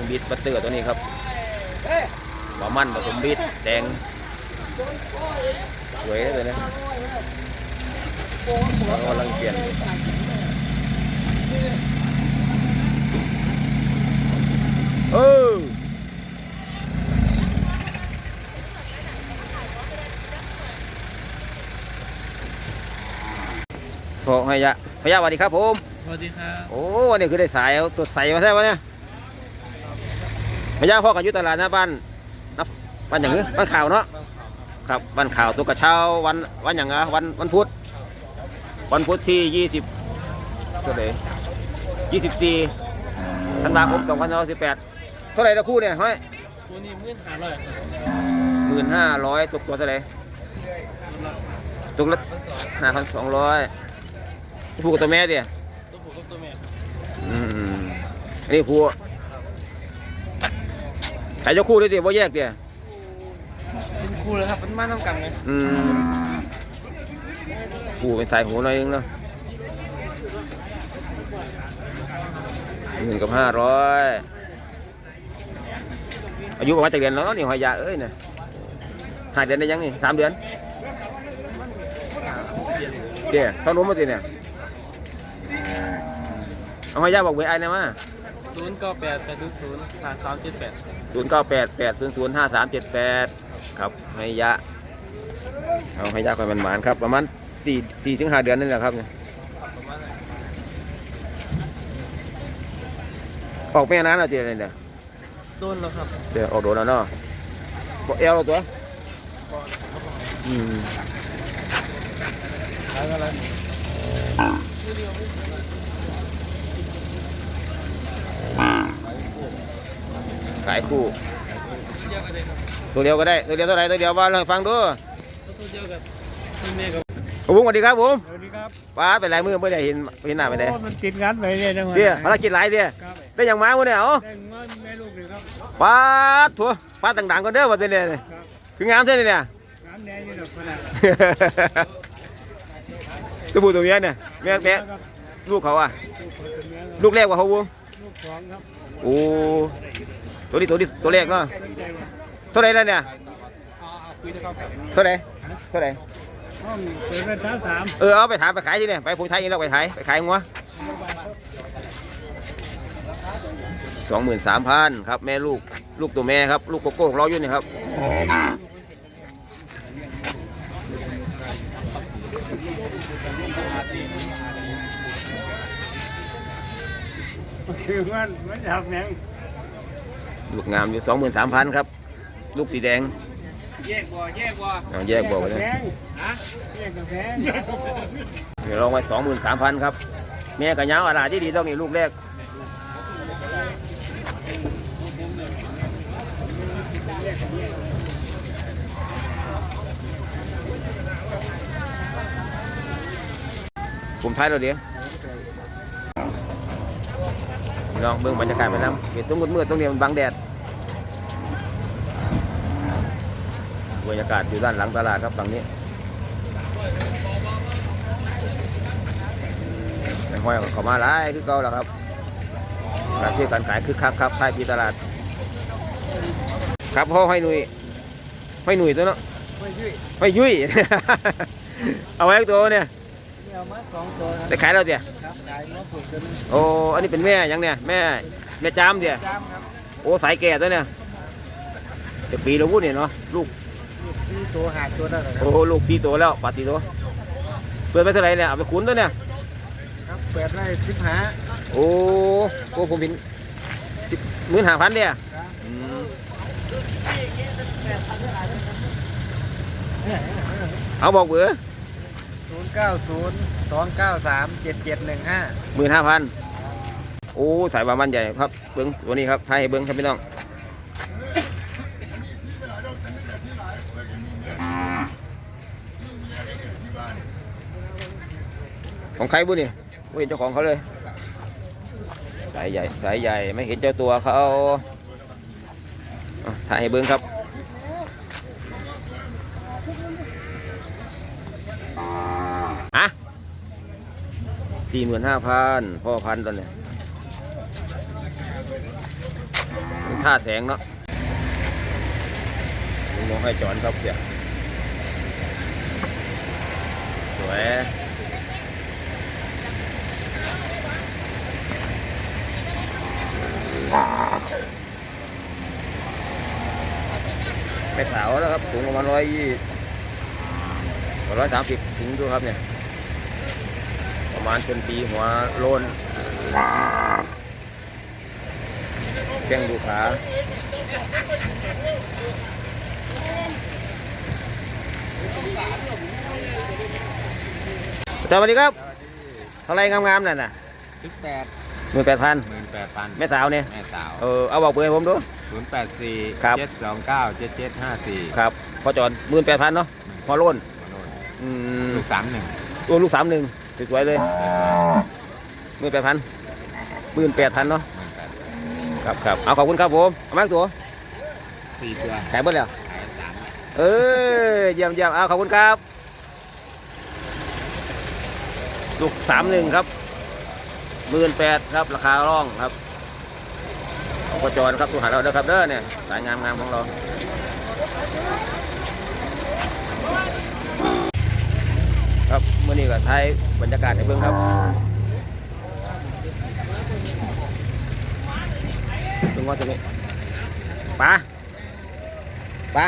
งบิดบัตเตอร์ตัวนี้ครับหัวมันผสมบิดแดงสวยเลยนะเรากำลังเปลี่ยนเออโอ้พยะพยะสวัสดีครับผม สวัสดีครับ โอ้วันนี้คือได้สายเอาสดใสมาใช่ปะเนี่ย พญาพ่อกันอยู่ตลาดหน้าบ้านนับบ้านอย่างนี้บ้านข่าวเนาะครับบ้านข่าวตัวกระเช้าวันวันอย่างเงี้ยวันวันพุธวันพุธที่ยี่สิบเท่าไหร่ยี่สิบสี่ธันวาคมสองพันห้าร้อยสิบแปดเท่าไหร่ละคู่เนี่ยเฮ้ยตัวนี้มื่นหาร้อยหมื่นห้าร้อยตกตัวเท่าไหร่ตกละพันสองห้าพันสองร้อยผู้กับตัวแม่เดียตัวผู้กับตัวแม่อืมอันนี้ครู ขายยกคู่ด้วยดิว่าแยกเดียเป็นคู่เลยครับเป็นมาต้องกันเลยอืมครูเป็นสายหูหน่อยนึงเนาะหนึ่งกับห้าร้อยอายุประมาณจากเดือนแล้วเนาะนี่หอยยาเอ้ยเนี่ยห้าเดือนได้ยังนี่สามเดือนเดี๋ยวเขาล้มมาติเนี่ยเอาหอยยาบอกเบอร์ไอ้นะมา ศูนย์เก้าแปดแปดศูนย์ศูนย์ห้าสามเจ็ดแปดศูนย์เก้าแปดแปดศูนย์ศูนย์ห้าสามเจ็ดแปดครับให้ยะ เอาให้ยะคอยมันหมานครับ ประมาณสี่สี่ถึงห้าเดือนนั่นแหละครับเนี่ยประมาณนั้นออกแม่น้ำเราเจอเลยเนี่ยโดนแล้วครับเดี๋ยวออกโดนแล้วเนาะบอกเอวเราตัวอืม ขายอะไรายคู่เดียวกันเลยครับตัวเดียวก็ได้ ตัวเดียวเท่าไหร่ตัวเดียวว่าเราให้ฟังดูตัวเดียวกับที่แม่กับผมสวัสดีครับผมสวัสดีครับป้าเป็นไรมือไม่ได้เห็นเห็นหน้าไปไหนโอ้มันติดงานไปเนี่ยจังหวะเดี๋ยวภารกิจหลายเดี๋ยวครับได้อย่างมาวันเนี่ยเอ้าได้เงินแม่ลูกเลยครับป้าดถั่วป้าดต่างๆกันเด้อวันนี้เนี่ยคืองามเท่านี้เนี่ยงานแดงอยู่ดอกขนาดตัวผู้ตัวเมียเนี่ยแม่แม่ครับลูกเขาอะ ลูกคนตัวเมียครับลูกแรกกว่าเขาวงลูกสองครับโอ้ ตัวนี้ตัวนี้ตัวแรกเนาะดีใจว่ะเท่าไหรแล้วเนี่ยเอาเอาคุยนะครับเท่าไหรเท่าไหรห้องเปิดเป็นสามสามเออเอาไปถามไปขายที่เนี่ยไปผมไทยเองแล้วไปขายไปขายงัวสองหมื่นสามพันครับแม่ลูกลูกตัวแม่ครับ ลูกโกโก้ของเราอยู่นี่ครับคือมันมันอยากแหง ลูกงามอยู่สองหมื่นสามพันครับ ลูกสีแดง แยกบ่แยกบ่เอาแยกบอกไว้เลยแพงฮะแยกกับแพงเดี๋ยวลองไว้สองหมื่นสามพันครับ แม่กับยาวอะไรที่ดีต้องนี่ลูกแรก ผมท้ายเราเดี๋ยว ลองเบิ่งบรรยากาศมานำเห็นตรงมืดๆตรงนี้มันบังแดดบรรยากาศอยู่ด้านหลังตลาดครับฝั่งนี้ในห้อยเขามาหลายคือเก่าแล้วครับร้านที่การขายคึกคักครับใต้พีตลาด ครับพ่อห้อยหนุ่ยห้อยหนุ่ยตัวเนาะไม่ยุ่ยห้อยยุ้ยเอาไว้ตัวเนี่ยเอามาสองตัวครับได้ขายแล้วเดี๋ยครับขายมาผูกกันโอ้ อันนี้เป็นแม่ยังเนี่ยแม่ แม่จามเดี๋ยจามครับโอ้สายแก่ตัวเนี่ยจะปีแล้ววุ้นเนี่ยเนาะลูกลูกที่ตัวหาตัวได้เลยครัโอ้บโหลูกสี่ตัวแล้วปาติตัวเปิดไปเท่าไหร่เนี่ยเอาไปขุนตัวเนี่ยครับเปิดได้สิบห้าโอ้โอ้ผมเห็นสิบหมื่นห้าพันเดียครับอืมเอาบอกเบอร์ ศูนย์เก้าศูนย์สองเก้าสามเจ็ดเจ็ดหนึ่งห้าหมื่นห้าพันโอ้สายบามันใหญ่ครับเบิ้งตัวนี้ครับไทยเบิ้งครับพี่น้องของใครบุนี่ไม่เห็นเจ้าของเขาเลย สายใหญ่สายใหญ่ไม่เห็นเจ้าตัวเขาถ่ายให้เบิ้งครับอะ สี่หมื่นห้าพันพ่อพันตอนเนี้ยท่าแสงเนาะลุงน้องให้จอนครับเดียวสวยไม่สาวแล้วครับถุงประมาณร้อยยี่ร้อยสามสิบถุงดูครับเนี่ย มาณเป็นปีหัวโลนแข้งดูขาสวัสดีครับเท่าไรงามๆนั่นน่ะสิบแปดหมื่นแปดพันหมื่นแปดพันแม่สาวเนี่ยแม่สาวเออเอาบอกเบอร์ให้ผมดูศูนย์แปดสี่ครับเจ็ดสองเก้าเจ็ดเจ็ดห้าสี่ครับพอจอนหมื่นแปดพันเนาะพอโลนอืมลูกสามหนึ่งตัวลูกสามหนึ่ง สวยๆเลยหมื่นแปดพันหมื่นแปดพันเนาะหมื่นแปดครับครับเอาขอบคุณครับผมเอามากตัวสี่ตัวขายเบิดแล้วขายสามเออเยี่ยมเยี่ยมเอาขอบคุณครับ ลูกสามหนึ่งครับหมื่นแปดครับ ราคาร่องครับของประจรครับตัวหาเราเด้อครับเด้อเนี่ยสายงามงามของเรา มื่อนี้ก็ท้ายบรรยากาศในเบื้องครับตรงว่าตรงนี้ปลาปลา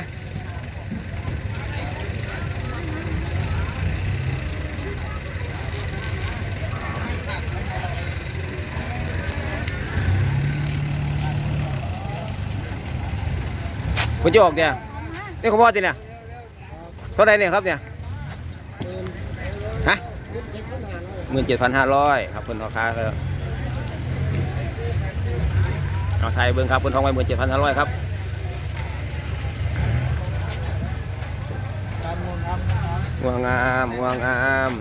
คุณจะออกเนี่ยนี่คุณพ่อจีเนี่ยเท่าไรเนี่ยครับเนี่ย หมื่นเจ็ดพันห้าร้อยครับคุณพ่อค้าก็เอาไทยเบิ้งครับคุณทองไว้หมื่นเจ็ดพันห้าร้อยครับครับมูลครับงัวงามงวงาม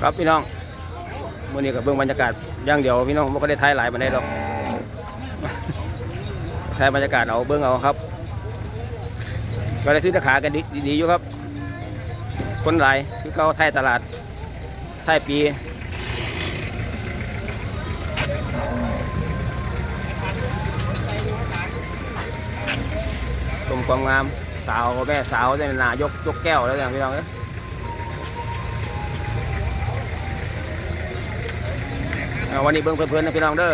ครับพี่น้องมื่อนี้กับเบิ้องบรรยากาศย่างเดียวพี่น้องไม่ก็ได้ถ่ายหลายบันได้หรอกถ่ายบรรยากาศเอาเบิ้องเอาครับ ก็ได้ซื้อตะขากันดีดีๆอยู่ครับ คนหลายคือเขาไทยตลาดไทยปีชมความงามสาวแม่สาวเจ้านายกยกแก้วแล้วอย่างพี่น้องเอ้ยวันนี้เบิ่งเพลินๆนะพี่น้องเด้อ